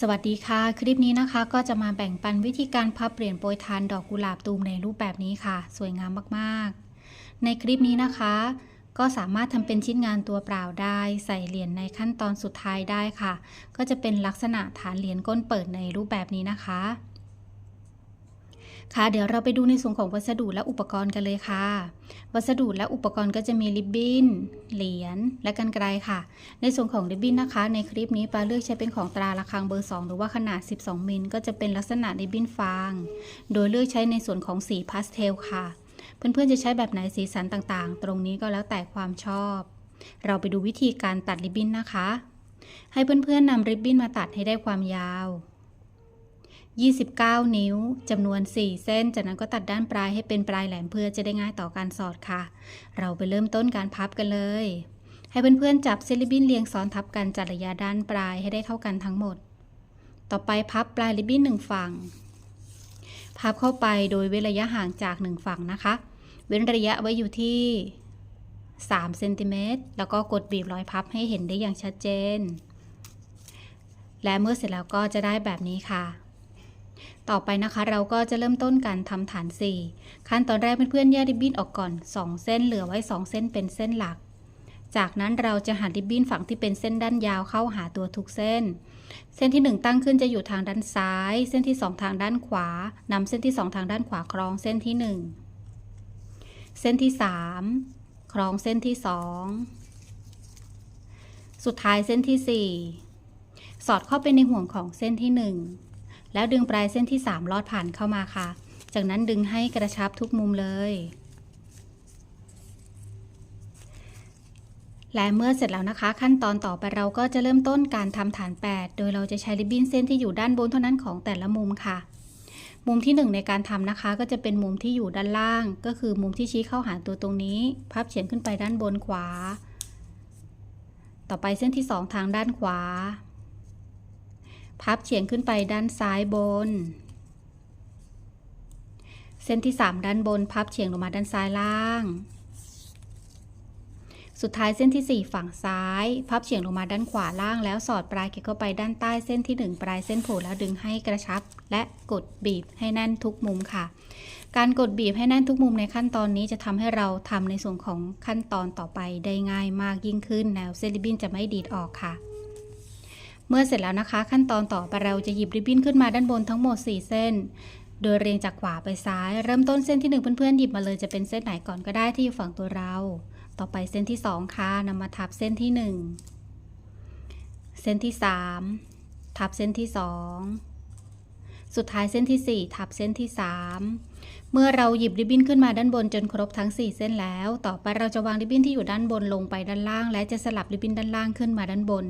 สวัสดีค่ะ คลิปนี้นะคะก็จะมาแบ่งปันวิธีการพับเหรียญโปรยทานดอกกุหลาบตูมในรูปแบบนี้ค่ะ สวยงามมากๆ ในคลิปนี้นะคะ ก็สามารถทำเป็นชิ้นงานตัวเปล่าได้ ใส่เหรียญในขั้นตอนสุดท้ายได้ค่ะ ก็จะเป็นลักษณะฐานเหรียญก้นเปิดในรูปแบบนี้นะคะ ค่ะเดี๋ยวเราไปดูในส่วนของวัสดุและอุปกรณ์กันเลยค่ะ วัสดุและอุปกรณ์ก็จะมีริบบิ้น เหรียญ และกันไกรค่ะ ในส่วนของริบบิ้นนะคะ ในคลิปนี้ปลาเลือกใช้เป็นของตราระฆังเบอร์ 2 หรือว่าขนาด 12 มิล ก็จะเป็นลักษณะริบบิ้นฟาง โดยเลือกใช้ในส่วนของสีพาสเทลค่ะ เพื่อนๆจะใช้แบบไหนสีสันต่างๆ ตรงนี้ก็แล้วแต่ความชอบ เราไปดูวิธีการตัดริบบิ้นนะคะ ให้เพื่อนๆนำริบบิ้นมาตัดให้ได้ความยาว 29 นิ้วจำนวน 4 เส้น จากนั้นก็ตัดด้านปลายให้เป็นปลายแหลมเพื่อจะได้ง่ายต่อการสอดค่ะ เราไปเริ่มต้นการพับกันเลย ให้เพื่อนๆจับเซลิบบินเรียงซ้อนทับกันจัดระยะด้านปลายให้ได้เท่ากันทั้งหมด ต่อไปพับปลายริบบิ้นหนึ่งฝั่ง พับเข้าไปโดยเว้นระยะห่างจากหนึ่งฝั่งนะคะ เว้นระยะไว้อยู่ที่3เซนติเมตรแล้วก็กดบีบรอยพับให้เห็นได้อย่างชัดเจน และเมื่อเสร็จแล้วก็จะได้แบบนี้ค่ะ ต่อไปนะคะ เราก็จะเริ่มต้นการทำฐาน 4 ขั้นตอนแรกเพื่อนๆแยกริบบิ้นออกก่อน 2 เส้นเหลือไว้ 2 เส้นเป็นเส้นหลัก จากนั้นเราจะหันริบบิ้นฝั่งที่เป็นเส้นด้านยาวเข้าหาตัวทุกเส้น เส้นที่ 1 ตั้งขึ้นจะอยู่ทางด้านซ้าย เส้นที่ 2 ทางด้านขวานำเส้นที่ 2 ทางด้านขวาคล้องเส้นที่ 1 เส้นที่ 3 คล้องเส้นที่ 2 สุดท้ายเส้นที่ 4 สอดเข้าไปในห่วงของเส้นที่ 1 แล้วดึงปลายเส้นที่ 3 ลอดผ่านเข้ามาค่ะ จากนั้นดึงให้กระชับทุกมุมเลย และเมื่อเสร็จแล้วนะคะ ขั้นตอนต่อไปเราก็จะเริ่มต้นการทำฐาน 8 โดยเราจะใช้ริบบิ้นเส้นที่อยู่ด้านบนเท่านั้นของแต่ละมุมค่ะ มุมที่ 1 ในการทำนะคะ ก็จะเป็นมุมที่อยู่ด้านล่าง ก็คือมุมที่ชี้เข้าหาตัวตรงนี้ พับเฉียงขึ้นไปด้านบนขวา ต่อไปเส้นที่ 2 ทางด้านขวา พับเฉียงขึ้นไปด้านซ้ายบน เส้นที่ 3 ด้านบน พับเฉียงลงมาด้านซ้ายล่าง สุดท้ายเส้นที่ 4 ฝั่งซ้าย พับเฉียงลงมาด้านขวาล่าง แล้วสอดปลายเก็บเข้าไปด้านใต้เส้นที่ 1 ปลายเส้นโผล่แล้วดึงให้กระชับ และกดบีบให้แน่นทุกมุมค่ะ การกดบีบให้แน่นทุกมุมในขั้นตอนนี้จะทำให้เราทำในส่วนของขั้นตอนต่อไปได้ง่ายมากยิ่งขึ้นแนวเส้นริบบิ้นจะไม่ดีดออกค่ะ เมื่อเสร็จแล้วนะคะ ขั้นตอนต่อไปเราจะหยิบริบบิ้นขึ้นมาด้านบนทั้งหมด 4 เส้น โดยเรียงจากขวาไปซ้าย เริ่มต้นเส้นที่ 1 เพื่อนๆหยิบมาเลยจะเป็นเส้นไหนก่อนก็ได้ที่อยู่ฝั่งตัวเรา ต่อไปเส้นที่ 2 ค่ะนำมาทับเส้นที่ 1 เส้นที่ 3 ทับเส้นที่ 2 สุดท้ายเส้นที่ 4 ทับเส้นที่ 3 เมื่อเราหยิบริบบิ้นขึ้นมาด้านบนจนครบทั้ง 4 เส้นแล้ว ต่อไปเราจะวางริบบิ้นที่อยู่ด้านบนลงไปด้านล่าง และจะสลับริบบิ้นด้านล่างขึ้นมาด้านบน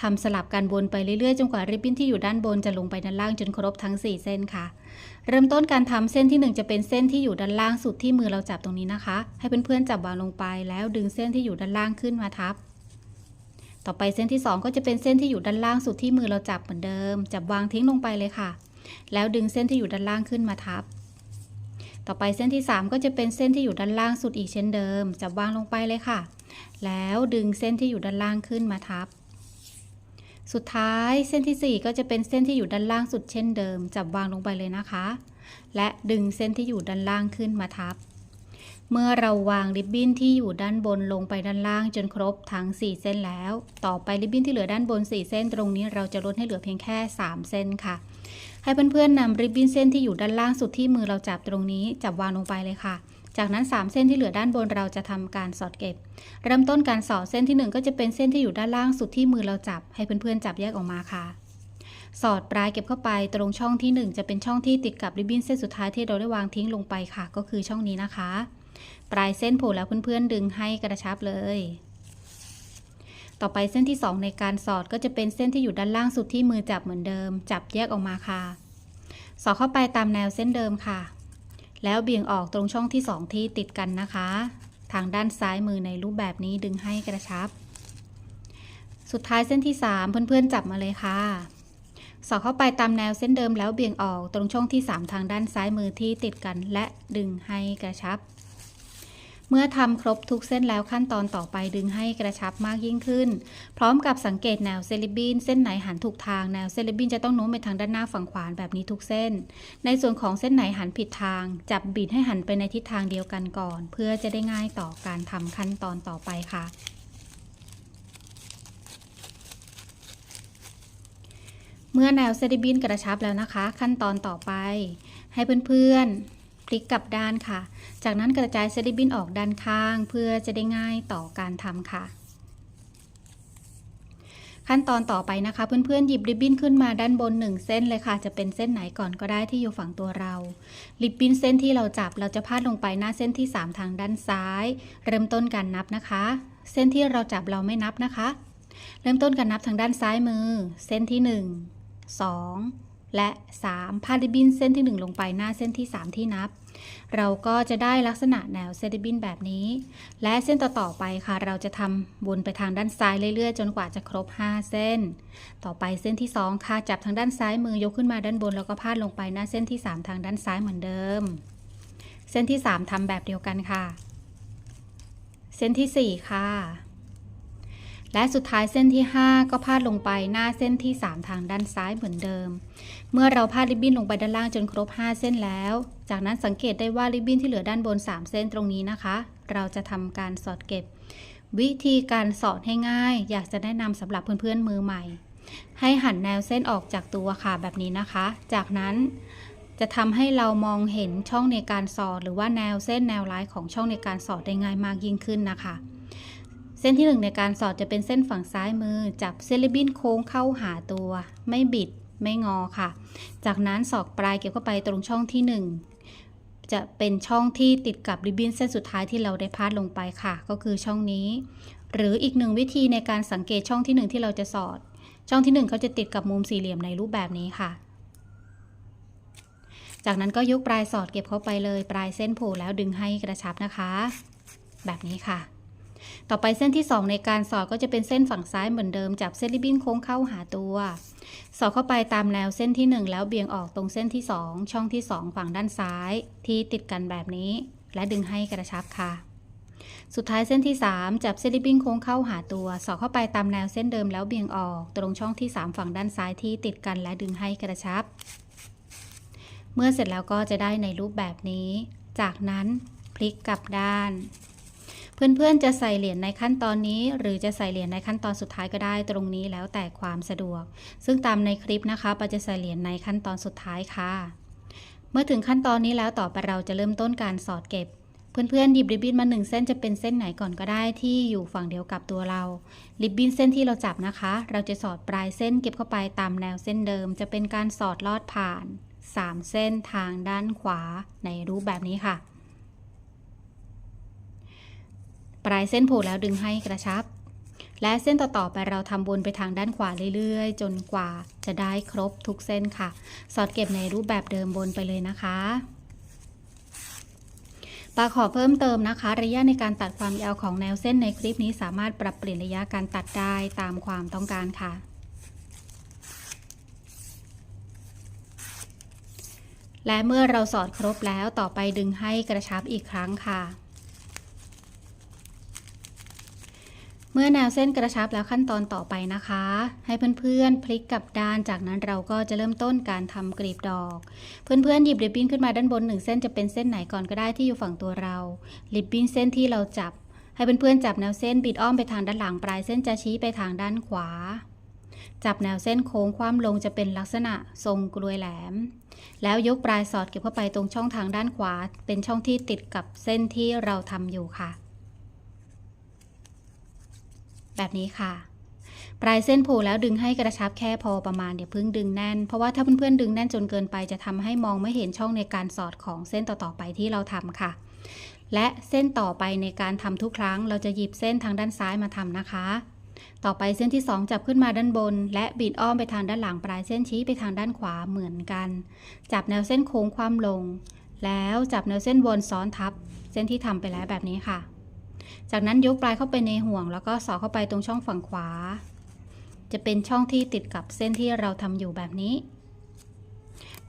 ทำสลับกันวนไปเรื่อยๆจนกว่าริบบิ้นที่อยู่ด้านบนจะลงไปด้านล่างจนครบทั้ง 4 เส้นค่ะ เริ่มต้นการทำเส้นที่ 1 จะเป็นเส้นที่อยู่ด้านล่างสุดที่มือเราจับตรงนี้นะคะ ให้เพื่อนๆจับวางลงไป แล้วดึงเส้นที่อยู่ด้านล่างขึ้นมาทับ ต่อไปเส้นที่ 2 ก็จะเป็นเส้นที่อยู่ด้านล่างสุดที่มือเราจับเหมือนเดิม จับวางทิ้งลงไปเลยค่ะ แล้วดึงเส้นที่อยู่ด้านล่างขึ้นมาทับ ต่อไปเส้นที่ 3 ก็จะเป็นเส้นที่อยู่ด้านล่างสุดอีกเช่นเดิม จับวางลงไปเลยค่ะ แล้วดึงเส้นที่อยู่ด้านล่างขึ้นมาทับ สุดท้ายเส้นที่ 4 ก็จะเป็นเส้นที่อยู่ด้านล่างสุดเช่นเดิม จับวางลงไปเลยนะคะ และดึงเส้นที่อยู่ด้านล่างขึ้นมาทับ เมื่อเราวางริบบิ้นที่อยู่ด้านบนลงไปด้านล่างจนครบทั้ง 4 เส้นแล้ว ต่อไปริบบิ้นที่เหลือด้านบน 4 เส้นตรงนี้เราจะลดให้เหลือเพียงแค่ 3 เส้นค่ะ ให้เพื่อนๆนำริบบิ้นเส้นที่อยู่ด้านล่างสุดที่มือเราจับตรงนี้จับวางลงไปเลยค่ะ จากนั้น 3 เส้นที่เหลือด้านบนเราจะทำการสอดเก็บ เริ่มต้นการสอดเส้นที่ 1 ก็จะเป็นเส้นที่อยู่ด้านล่างสุดที่มือเราจับ ให้เพื่อนๆจับแยกออกมาค่ะ สอดปลายเก็บเข้าไปตรงช่องที่ 1 จะเป็นช่องที่ติดกับริบบิ้นเส้นสุดท้ายที่เราได้วางทิ้งลงไปค่ะ ก็คือช่องนี้นะคะ ปลายเส้นโผล่แล้วเพื่อนๆดึงให้กระชับเลย ต่อไปเส้นที่ 2 ในการสอดก็จะเป็นเส้นที่อยู่ด้านล่างสุดที่มือจับเหมือนเดิม จับแยกออกมาค่ะ สอดเข้าไปตามแนวเส้นเดิมค่ะ แล้วเบี่ยงออกตรงช่องที่ 2 ที่ติดกันนะคะ ทางด้านซ้ายมือในรูปแบบนี้ดึงให้กระชับ สุดท้ายเส้นที่ 3 เพื่อนๆจับมาเลยค่ะ สอดเข้าไปตามแนวเส้นเดิมแล้วเบี่ยงออกตรงช่องที่ 3 ทางด้านซ้ายมือที่ติดกัน และดึงให้กระชับ เมื่อทำครบทุกเส้นแล้วขั้นตอนต่อไปดึงให้กระชับมากยิ่งขึ้น พร้อมกับสังเกตแนวเซลิบินเส้นไหนหันถูกทางแนวเซลิบินจะต้องโน้มไปทางด้านหน้าฝั่งขวาแบบนี้ทุกเส้น ในส่วนของเส้นไหนหันผิดทาง จับบิดให้หันไปในทิศทางเดียวกันก่อน เพื่อจะได้ง่ายต่อการทำขั้นตอนต่อไปค่ะเมื่อแนวเซลิบินกระชับแล้วนะคะ ขั้นตอนต่อไป ให้เพื่อนๆ พลิกกลับด้านค่ะ จากนั้นกระจายเซลิบินออกด้านข้าง เพื่อจะได้ง่ายต่อการทำค่ะ ขั้นตอนต่อไปนะคะ เพื่อนๆหยิบริบบิ้นขึ้นมาด้านบนหนึ่งเส้นเลยค่ะ จะเป็นเส้นไหนก่อนก็ได้ที่อยู่ฝั่งตัวเรา ริบบิ้นเส้นที่เราจับเราจะพาดลงไปหน้าเส้นที่ 3 ทางด้านซ้าย เริ่มต้นการนับนะคะ เส้นที่เราจับเราไม่นับนะคะ เริ่มต้นการนับทางด้านซ้ายมือ เส้นที่ 1 2 และ 3 พาดริบินเส้นที่ 1 ลงไปหน้าเส้นที่ 3 ที่นับ เราก็จะได้ลักษณะแนวเซริบินแบบนี้ และเส้นต่อๆไปค่ะ เราจะทำวนไปทางด้านซ้ายเรื่อยๆ จนกว่าจะครบ 5 เส้น ต่อไปเส้นที่ 2 ค่ะ จับทางด้านซ้ายมือยกขึ้นมาด้านบน แล้วก็พาดลงไปหน้าเส้นที่ 3 ทางด้านซ้ายเหมือนเดิม เส้นที่ 3ทำแบบเดียวกันค่ะ เส้นทีสี่4 ค่ะ และสุดท้ายเส้นที่ 5 ก็พาดลงไปหน้าเส้นที่ 3 ทางด้านซ้ายเหมือนเดิม เมื่อเราพาดริบบิ้นลงไปด้านล่างจนครบ 5 เส้นแล้ว จากนั้นสังเกตได้ว่าริบบิ้นที่เหลือด้านบน 3 เส้นตรงนี้นะคะ เราจะทำการสอดเก็บ วิธีการสอดให้ง่าย อยากจะแนะนำสำหรับเพื่อนๆมือใหม่ ให้หันแนวเส้นออกจากตัวค่ะแบบนี้นะคะ จากนั้นจะทำให้เรามองเห็นช่องในการสอด หรือว่าแนวเส้นแนวไลน์ของช่องในการสอดได้ง่ายมากยิ่งขึ้นนะคะ เส้นที่หนึ่งในการสอดจะเป็นเส้นฝั่งซ้ายมือ จับเซลิบินโค้งเข้าหาตัว ไม่บิดไม่งอค่ะ จากนั้นสอกปลายเกี่ยวเข้าไปตรงช่องที่ 1 จะเป็นช่องที่ติดกับริบบิ้นเส้นสุดท้ายที่เราได้พาดลงไปค่ะ ก็คือช่องนี้ หรืออีกหนึ่งวิธีในการสังเกตช่องที่ 1 ที่เราจะสอด ช่องที่ 1 เขาจะติดกับมุมสี่เหลี่ยมในรูปแบบนี้ค่ะ จากนั้นก็ยกปลายสอดเก็บเข้าไปเลย ปลายเส้นโผล่แล้วดึงให้กระชับนะคะ แบบนี้ค่ะ ต่อไปเส้นที่ 2 ในการสอดก็จะเป็นเส้นฝั่งซ้ายเหมือนเดิม จับเส้นริบบิ้นโค้งเข้าหาตัว สอดเข้าไปตามแนวเส้นที่ 1 แล้วเบี่ยงออกตรงเส้นที่ 2 ช่องที่ 2 ฝั่งด้านซ้าย ที่ติดกันแบบนี้ และดึงให้กระชับค่ะ สุดท้ายเส้นที่ 3 จับเส้นริบบิ้นโค้งเข้าหาตัว สอดเข้าไปตามแนวเส้นเดิมแล้วเบี่ยงออก ตรงช่องที่ 3 ฝั่งด้านซ้ายที่ติดกันและดึงให้กระชับ เมื่อเสร็จแล้วก็จะได้ในรูปแบบนี้ จากนั้นพลิกกลับด้าน เพื่อนๆ จะใส่เหรียญในขั้นตอนนี้ หรือจะใส่เหรียญในขั้นตอนสุดท้ายก็ได้ตรงนี้แล้วแต่ความสะดวก ซึ่งตามในคลิปนะคะปาจะใส่เหรียญในขั้นตอนสุดท้ายค่ะ เมื่อถึงขั้นตอนนี้แล้วต่อไปเราจะเริ่มต้นการสอดเก็บ เพื่อนๆหยิบริบบิ้นมาหนึ่งเส้นจะเป็นเส้นไหนก่อนก็ได้ที่อยู่ฝั่งเดียวกับตัวเราริบบิ้นเส้นที่เราจับนะคะ เราจะสอดปลายเส้นเก็บเข้าไปตามแนวเส้นเดิม จะเป็นการสอดลอดผ่าน 3 เส้นทางด้านขวาในรูปแบบนี้ค่ะ ปลายเส้นโผล่แล้วดึงให้กระชับ และเส้นต่อๆไปเราทำวนไปทางด้านขวาเรื่อยๆ จนกว่าจะได้ครบทุกเส้นค่ะ สอดเก็บในรูปแบบเดิมวนไปเลยนะคะปาขอเพิ่มเติมนะคะ ระยะในการตัดความยาวของแนวเส้นในคลิปนี้สามารถปรับเปลี่ยนระยะการตัดได้ตามความต้องการค่ะ และเมื่อเราสอดครบแล้วต่อไปดึงให้กระชับอีกครั้งค่ะ มื่อแนวเส้นกระชับแล้วขั้นตอนต่อไปนะคะ ให้เพื่อนๆพลิกกลับด้านจากนั้นเราก็จะเริ่มต้นการทำกลีบดอก เพื่อนๆหยิบริบบิ้นขึ้นมาด้านบนหนึ่งเส้นจะเป็นเส้นไหนก่อนก็ได้ที่อยู่ฝั่งตัวเราริบบิ้นเส้นที่เราจับ ให้เพื่อนๆจับแนวเส้นบิดอ้อมไปทางด้านหลังปลายเส้นจะชี้ไปทางด้านขวา จับแนวเส้นโค้งคว่ำลงจะเป็นลักษณะทรงกลวยแหลม แล้วยกปลายสอดเก็บเข้าไปตรงช่องทางด้านขวา เป็นช่องที่ติดกับเส้นที่เราทำอยู่ค่ะ แบบนี้ค่ะ ปลายเส้นโผล่แล้วดึงให้กระชับแค่พอประมาณอย่าเพิ่งดึงแน่น เพราะว่าถ้าเพื่อนๆดึงแน่นจนเกินไปจะทำให้มองไม่เห็นช่องในการสอดของเส้นต่อๆไปที่เราทำค่ะ และเส้นต่อไปในการทำทุกครั้ง เราจะหยิบเส้นทางด้านซ้ายมาทำนะคะ ต่อไปเส้นที่ 2 จับขึ้นมาด้านบน และบิดอ้อมไปทางด้านหลังปลายเส้นชี้ไปทางด้านขวาเหมือนกัน จับแนวเส้นโค้งคว่ำลง แล้วจับแนวเส้นวนซ้อนทับ เส้นที่ทำไปแล้วแบบนี้ค่ะ จากนั้นยกปลายเข้าไปในห่วง แล้วก็สอดเข้าไปตรงช่องฝั่งขวา จะเป็นช่องที่ติดกับเส้นที่เราทำอยู่แบบนี้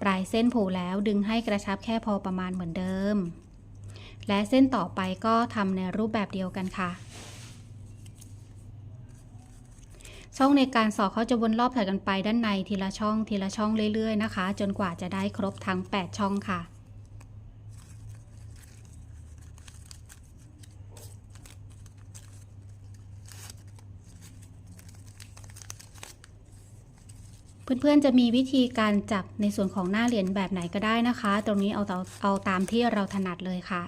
ปลายเส้นผล่แล้วดึงให้กระชับแค่พอประมาณเหมือนเดิม และเส้นต่อไปก็ทำในรูปแบบเดียวกันค่ะ ช่องในการสอดเขาจะวนรอบถัดกันไปด้านในทีละช่องทีละช่องเรื่อยๆนะคะ จนกว่าจะได้ครบทั้ง 8 ช่องค่ะ เพื่อนๆจะมีวิธีการจับในส่วนของหน้าเหรียญแบบไหนก็ได้นะคะ ตรงนี้เอาเอาเอาตามที่เราถนัดเลยค่ะ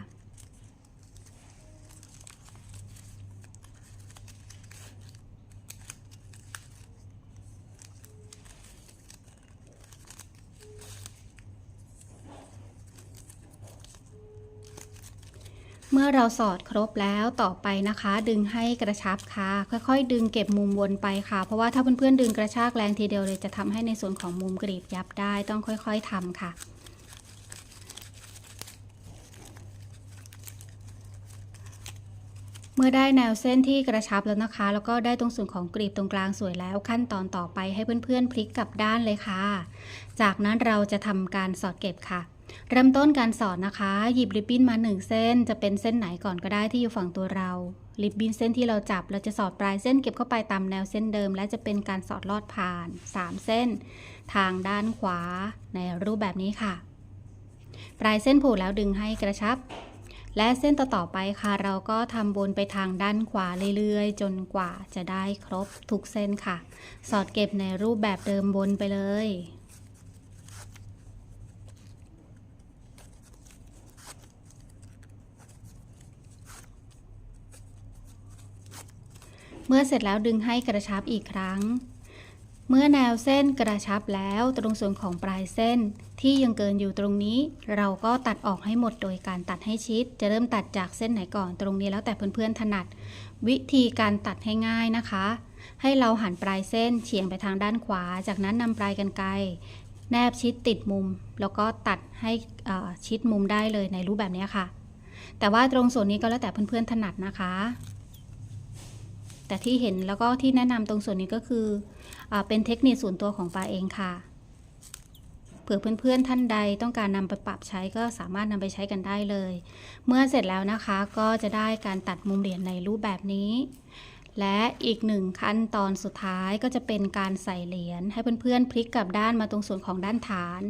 เราสอดครบแล้วต่อไปนะคะ ดึงให้กระชับค่ะ ค่อยๆ ดึงเก็บมุมวนไปค่ะ เพราะว่าถ้าเพื่อนๆดึงกระชากแรงทีเดียวเลยจะทำให้ในส่วนของมุมกรีบยับได้ต้องค่อยๆทำค่ะเมื่อได้แนวเส้นที่กระชับแล้วนะคะ แล้วก็ได้ตรงส่วนของกรีบตรงกลางสวยแล้ว ขั้นตอนต่อไปให้เพื่อนๆพลิกกลับด้านเลยค่ะ จากนั้นเราจะทำการสอดเก็บค่ะ เริ่มต้นการสอดนะคะ หยิบริบบิ้นมา 1 เส้น จะเป็นเส้นไหนก่อนก็ได้ที่อยู่ฝั่งตัวเรา ริบบิ้นเส้นที่เราจับ เราจะสอดปลายเส้นเก็บเข้าไปตามแนวเส้นเดิม และจะเป็นการสอดลอดผ่าน 3 เส้น ทางด้านขวา ในรูปแบบนี้ค่ะ ปลายเส้นผูกแล้วดึงให้กระชับ และเส้นต่อๆไปค่ะ เราก็ทำวนไปทางด้านขวาเรื่อยๆ จนกว่าจะได้ครบทุกเส้นค่ะ สอดเก็บในรูปแบบเดิมวนไปเลย เมื่อเสร็จแล้วดึงให้กระชับอีกครั้ง เมื่อแนวเส้นกระชับแล้วตรงส่วนของปลายเส้นที่ยังเกินอยู่ตรงนี้ เราก็ตัดออกให้หมดโดยการตัดให้ชิด จะเริ่มตัดจากเส้นไหนก่อนตรงนี้แล้วแต่เพื่อนๆถนัด วิธีการตัดให้ง่ายนะคะ ให้เราหันปลายเส้นเฉียงไปทางด้านขวา จากนั้นนำปลายกันไกรแนบชิดติดมุม แล้วก็ตัดให้ชิดมุมได้เลยในรูปแบบนี้ค่ะ แต่ว่าตรงส่วนนี้ก็แล้วแต่เพื่อนๆถนัดนะคะ แต่ที่เห็นแล้วก็ที่แนะนำตรงส่วนนี้ก็คืออเป็นเทคนิคส่วนตัวของปาเองค่ะ เผื่อเพื่อนๆท่านใดต้องการนำไปปรับใช้ก็สามารถนำไปใช้กันได้เลย เมื่อเสร็จแล้วนะคะก็จะได้การตัดมุมเหรียญในรูปแบบนี้ และอีกหนึ่งขั้นตอนสุดท้ายก็จะเป็นการใส่เหรียญให้เพื่อนๆพลิกกลับด้านมาตรงส่วนของด้านฐาน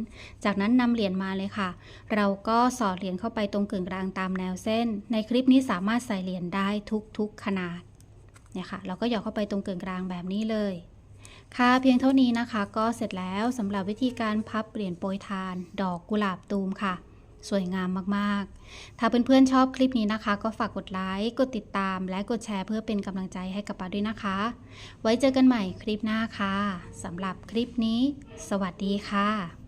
จากนั้นนำเหรียญมาเลยค่ะ เราก็สอดเหรียญเข้าไปตรงกึ่งกลางตามแนวเส้น ในคลิปนี้สามารถใส่เหรียญได้ทุกๆขนาด เนี่ยค่ะเราก็หยอกเข้าไปตรงเกึ่งกลางแบบนี้เลย ค่ะเพียงเท่านี้นะคะ ก็เสร็จแล้วสำหรับวิธีการพับเหรียญโปรยทาน ดอกกุหลาบตูมค่ะ สวยงามมากๆ ถ้าเพื่อนๆชอบคลิปนี้นะคะ ก็ฝากกดไลค์กดติดตาม และกดแชร์เพื่อเป็นกำลังใจให้กับปาด้วยนะคะ ไว้เจอกันใหม่คลิปหน้าค่ะสำหรับคลิปนี้ สวัสดีค่ะ